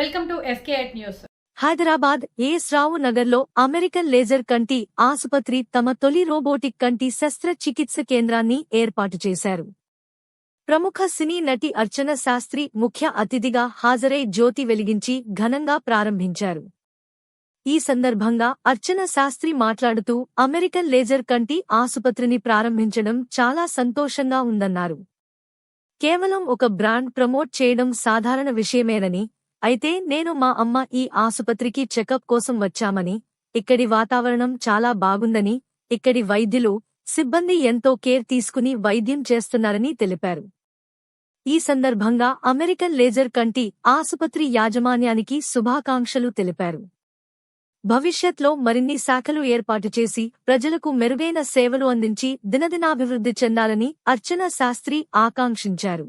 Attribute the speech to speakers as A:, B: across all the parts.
A: Fake news.
B: Hyderabad A S Rao నగర్లో American laser కంటి ఆసుపత్రి తమ తొలి రోబోటిక్ కంటి శస్త్రచికిత్స కేంద్రాన్ని ఏర్పాటు చేశారు. ప్రముఖ సినీ నటి అర్చన శాస్త్రి ముఖ్య అతిథిగా హాజరై జ్యోతి వెలిగించి ఘనంగా ప్రారంభించారు. ఈ సందర్భంగా అర్చన శాస్త్రి మాట్లాడుతూ అమెరికన్ లేజర్ కంటి ఆసుపత్రిని ప్రారంభించడం చాలా సంతోషంగా ఉందన్నారు. కేవలం ఒక బ్రాండ్ ప్రమోట్ చేయడం సాధారణ విషయమేనని అయితే నేను మా అమ్మ ఈ ఆసుపత్రికి చెకప్ కోసం వచ్చామని ఇక్కడి వాతావరణం చాలా బాగుందని ఇక్కడి వైద్యులు సిబ్బంది ఎంతో కేర్ తీసుకుని వైద్యం చేస్తున్నారని తెలిపారు. ఈ సందర్భంగా అమెరికన్ లేజర్ కంటి ఆసుపత్రి యాజమాన్యానికి శుభాకాంక్షలు తెలిపారు. భవిష్యత్లో మరిన్ని శాఖలు ఏర్పాటు చేసి ప్రజలకు మెరుగైన సేవలు అందించి దినదినాభివృద్ధి చెందాలని అర్చన శాస్త్రి ఆకాంక్షించారు.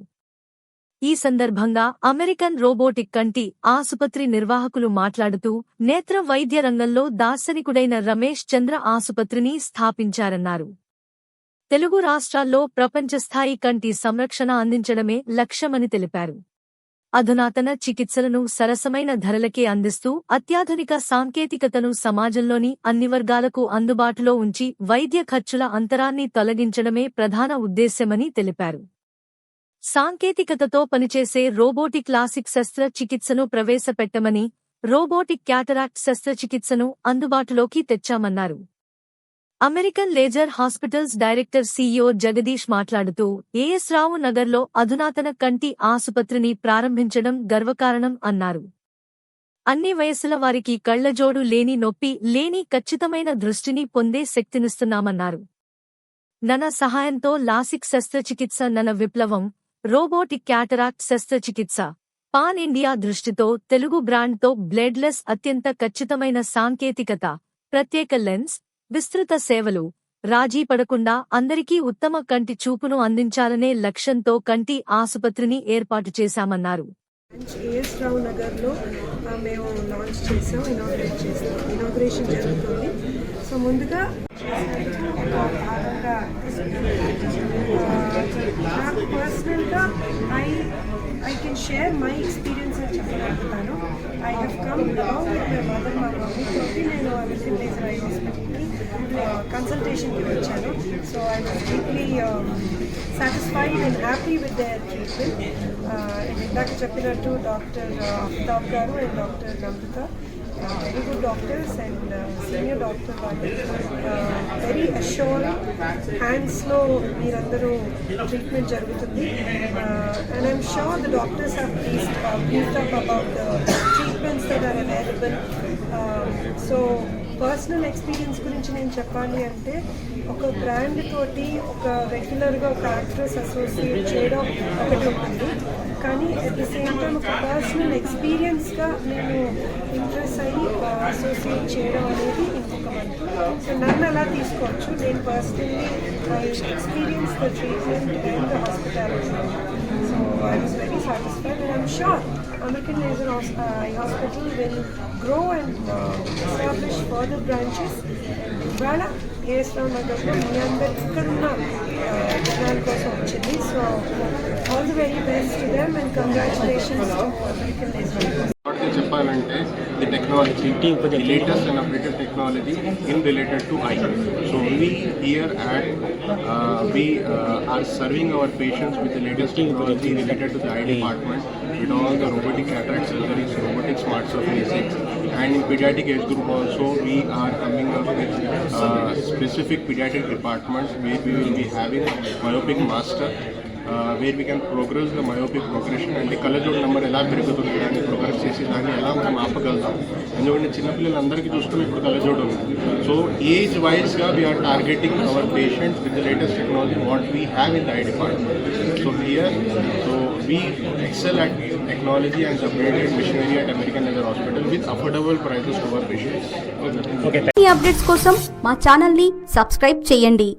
B: ఈ సందర్భంగా అమెరికన్ రోబోటిక్ కంటి ఆసుపత్రి నిర్వాహకులు మాట్లాడుతూ నేత్ర వైద్య రంగంలో దార్శనికుడైన రమేష్ చంద్ర ఆసుపత్రిని స్థాపించారన్నారు. తెలుగు రాష్ట్రాల్లో ప్రపంచస్థాయి కంటి సంరక్షణ అందించడమే లక్ష్యమని తెలిపారు. అధునాతన చికిత్సలను సరసమైన ధరలకే అందిస్తూ అత్యాధునిక సాంకేతికతను సమాజంలోని అన్ని వర్గాలకు అందుబాటులో ఉంచి వైద్య ఖర్చుల అంతరాన్ని తొలగించడమే ప్రధాన ఉద్దేశ్యమని తెలిపారు. సాంకేతికతతో పనిచేసే రోబోటిక్ క్లాసిక్ శస్త్రచికిత్సను ప్రవేశపెట్టమని రోబోటిక్ క్యాటరాక్ట్ శస్త్రచికిత్సను అందుబాటులోకి తెచ్చామన్నారు. American laser hospitals director CEO Jagadish మాట్లాడుతూ ఏఎస్ రావు నగర్లో అధునాతన కంటి ఆసుపత్రిని ప్రారంభించడం గర్వకారణం అన్నారు. అన్ని వయస్సుల వారికి కళ్ళజోడు లేని నొప్పి లేని ఖచ్చితమైన దృష్టిని పొందే శక్తినిస్తున్నామన్నారు. నన సహాయంతో లాసిక్ శస్త్రచికిత్స నన విప్లవం రోబోటిక్ క్యాటరాక్ట్ శస్త్రచికిత్స పాన్ ఇండియా దృష్టితో తెలుగు బ్రాండ్తో బ్లెడ్లెస్ అత్యంత ఖచ్చితమైన సాంకేతికత ప్రత్యేక లెన్స్ విస్తృత సేవలు రాజీ పడకుండా అందరికీ ఉత్తమ కంటి చూపును అందించాలనే లక్ష్యంతో కంటి ఆసుపత్రిని ఏర్పాటు చేశామన్నారు
C: ఏఎస్ రావు నగర్లో మేము లాంచ్ చేసాం ఇనాగ్రేట్ చేసాం ఇనాగ్రేషన్ జరుగుతుంది సో ముందుగా నాకు పర్సనల్గా I I can share my experience అని చెప్పగలుగుతాను. I have come long with my mother మా మమ్మీ తోటి నేను అమెరికన్ ఐ హాస్పిటల్కి కన్సల్టేషన్కి వచ్చాను. So I was deeply satisfied and happy with their treatment ఇందాక చెప్పినట్టు డాక్టర్ అమితాబ్ గారు and doctor Namrata very good doctors and senior doctor వాళ్ళు వెరీ అష్యూర్ హ్యాండ్స్లో మీరందరూ ట్రీట్మెంట్ జరుగుతుంది and I'm sure the doctors have please briefed up about the treatments that are available so personal experience గురించి నేను చెప్పాలి అంటే ఒక బ్రాండ్ తోటి ఒక రెగ్యులర్గా ఒక యాక్ట్రెస్ అసోసియేట్ చేయడం ఒకటి ఉంటుంది కానీ అట్ ది సేమ్ టైం ఒక పర్సనల్ ఎక్స్పీరియన్స్గా నేను ఇంట్రెస్ట్ అయ్యి అసోసియేట్ చేయడం అనేది ఇంకొక వంతు. సో నన్ను అలా తీసుకోవచ్చు. నేను personally I experience the treatment and the hospitality so I was very satisfied and I'm sure American Laser Hos- uh, Eye Hospital will grow and uh, establish further branches. ఇవాళ ఏఎస్రావు నగర్లో మీ అందరు ఇక్కడున్న uh, జనాల కోసం వచ్చింది so all the very best to them and congratulations to American laser
D: షార్ట్గా చెప్పాలంటే the technology the latest and updated technology in related to eye so we here at we are serving our patients with the latest technology related to the eye department with all the robotic cataract surgeries, robotic smart surface and in pediatric age group also we are coming up with uh, specific pediatric departments where we will be having myopic master where we can progress the myopic progression and the కళ్ళజోడు number ఎలా పెరుగుతుంది దాన్ని progress చేసి దాన్ని ఎలా మనం ఆపగలుగుతాం? ఎందుకంటే చిన్నపిల్లలందరికీ చూసుకుని ఇప్పుడు కళ్ళజోడు ఉంది. సో ఏజ్ వైజ్గా we are targeting our patients with the latest technology what we have in the eye department so here so we excel at technology and upgraded machinery at American Leather Hospital with affordable prices to our patients.
E: ఈ updates కోసం మా ఛానల్ని subscribe చేయండి.